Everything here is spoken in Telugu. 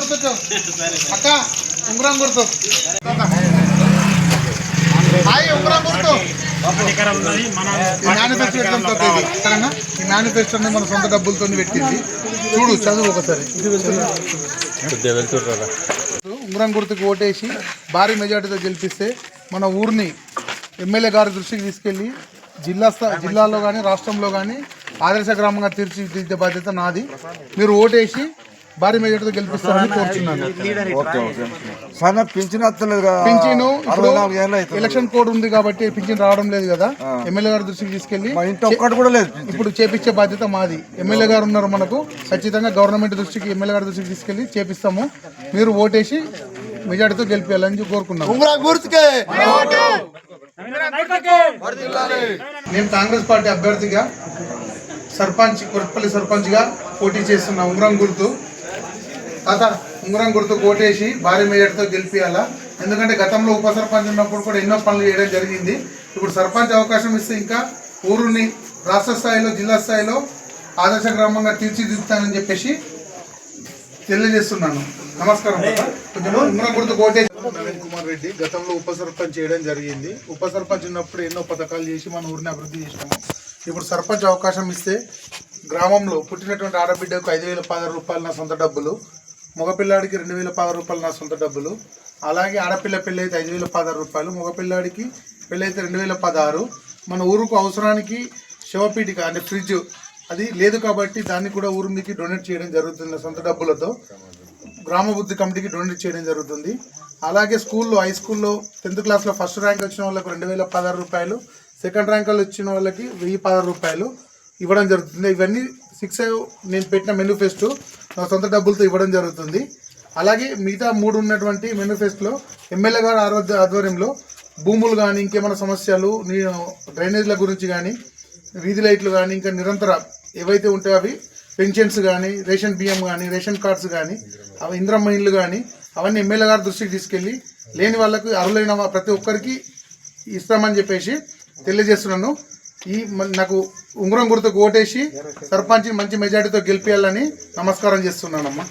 గుర్తు అక్క ఉంగరం గుర్తు. హాయ్ ఉంగరం గుర్తు. మేనిఫెస్టో సరేనా? ఈ మన సొంత డబ్బులతో పెట్టింది. చూడు చదువు ఒకసారి. ఉంగరం గుర్తుకు ఓటేసి భారీ మెజార్టీతో గెలిపిస్తే మన ఊరిని ఎమ్మెల్యే గారి దృష్టికి తీసుకెళ్ళి జిల్లా జిల్లాలో కానీ రాష్ట్రంలో కానీ ఆదర్శ గ్రామంగా తీర్చిదిద్దే బాధ్యత నాది. మీరు ఓటేసి భారీ మెజార్టీతో గెలిపిస్తారని ఓకే సార్ పింఛన్ వస్తలేదు కదా. పింఛను ఎలక్షన్ కోడ్ ఉంది కాబట్టి పింఛన్ రావడం లేదు కదా. ఎమ్మెల్యే గారి దృష్టికి తీసుకెళ్ళి ఒక్కటి కూడా లేదు. ఇప్పుడు చేపించే బాధ్యత మాది. ఎమ్మెల్యే గారు ఉన్నారు మనకు. ఖచ్చితంగా గవర్నమెంట్ దృష్టికి ఎమ్మెల్యే గారి దృష్టికి తీసుకెళ్ళి చేపిస్తాము. మీరు ఓటేసి మెజార్టీతో గెలిపించాలని కోరుకున్నాము. నేను కాంగ్రెస్ పార్టీ అభ్యర్థిగా సర్పంచ్ కొరపల్లి సర్పంచ్గా పోటీ చేస్తున్న ఉంగరం గుర్తు. తాత ఉంగరం గుర్తు కోటేసి భారీ మెజార్టీతో గెలిపియాలా. ఎందుకంటే గతంలో ఉప సర్పంచ్ ఉన్నప్పుడు కూడా ఎన్నో పనులు చేయడం జరిగింది. ఇప్పుడు సర్పంచ్ అవకాశం ఇస్తే ఇంకా ఊరుని రాష్ట్ర స్థాయిలో జిల్లా స్థాయిలో ఆదర్శ గ్రామంగా తీర్చిదిద్దుతానని చెప్పేసి తెలియజేస్తున్నాను. నమస్కారం కొంచెం ఉంగరం గుర్తు కోటేసి. నవీన్ కుమార్ రెడ్డి గతంలో ఉప సర్పంచ్ చేయడం జరిగింది. ఉప సర్పంచ్ ఉన్నప్పుడు ఎన్నో పథకాలు చేసి మన ఊరిని అభివృద్ధి చేసినాము. ఇప్పుడు సర్పంచ్ అవకాశం ఇస్తే గ్రామంలో పుట్టినటువంటి ఆడబిడ్డకు ఐదు వేల పదహారు రూపాయలు నా సొంత డబ్బులు మగపిల్లాడికి రెండు వేల పదహారు రూపాయలు నా సొంత డబ్బులు. అలాగే ఆడపిల్ల పెళ్ళి అయితే ఐదు వేల పదహారు రూపాయలు. మగపిల్లాడికి పెళ్ళి అయితే రెండు వేల పదహారు. మన ఊరుకు అవసరానికి శవపీఠిక అంటే ఫ్రిడ్జ్. అది లేదు కాబట్టి దాన్ని కూడా ఊరు మీకు డొనేట్ చేయడం జరుగుతుంది సొంత డబ్బులతో. గ్రామబుద్ధి కమిటీకి డొనేట్ చేయడం జరుగుతుంది. అలాగే స్కూల్లో హై స్కూల్లో టెన్త్ క్లాస్లో ఫస్ట్ ర్యాంక్ వచ్చిన వాళ్ళకి రెండు వేల పదహారు రూపాయలు. సెకండ్ ర్యాంకులు వచ్చిన వాళ్ళకి వెయ్యి పదహారు రూపాయలు ఇవ్వడం జరుగుతుంది. ఇవన్నీ సిక్స్ నేను పెట్టిన మేనిఫెస్టో నా సొంత డబ్బులతో ఇవ్వడం జరుగుతుంది. అలాగే మిగతా మూడు ఉన్నటువంటి మేనిఫెస్టోలో ఎమ్మెల్యే గారు ఆరోగ్య ఆధ్వర్యంలో భూములు కానీ ఇంకేమైనా సమస్యలు నీ డ్రైనేజ్ల గురించి కానీ వీధి లైట్లు కానీ ఇంకా నిరంతర ఏవైతే ఉంటాయో అవి పెన్షన్స్ కానీ రేషన్ బియ్యం కానీ రేషన్ కార్డ్స్ కానీ అవి ఇంద్రమ్మ ఇల్లు కానీ అవన్నీ ఎమ్మెల్యే గారి దృష్టికి తీసుకెళ్ళి లేని వాళ్ళకు అర్హులైన ప్రతి ఒక్కరికి ఇస్తామని చెప్పేసి తెలియజేస్తున్నాను. ఈ నాకు ఉంగరం గుర్తుకు ఓటేసి సర్పంచ్ మంచి మెజార్టీతో గెలిపియాలని నమస్కారం చేస్తున్నానమ్మా.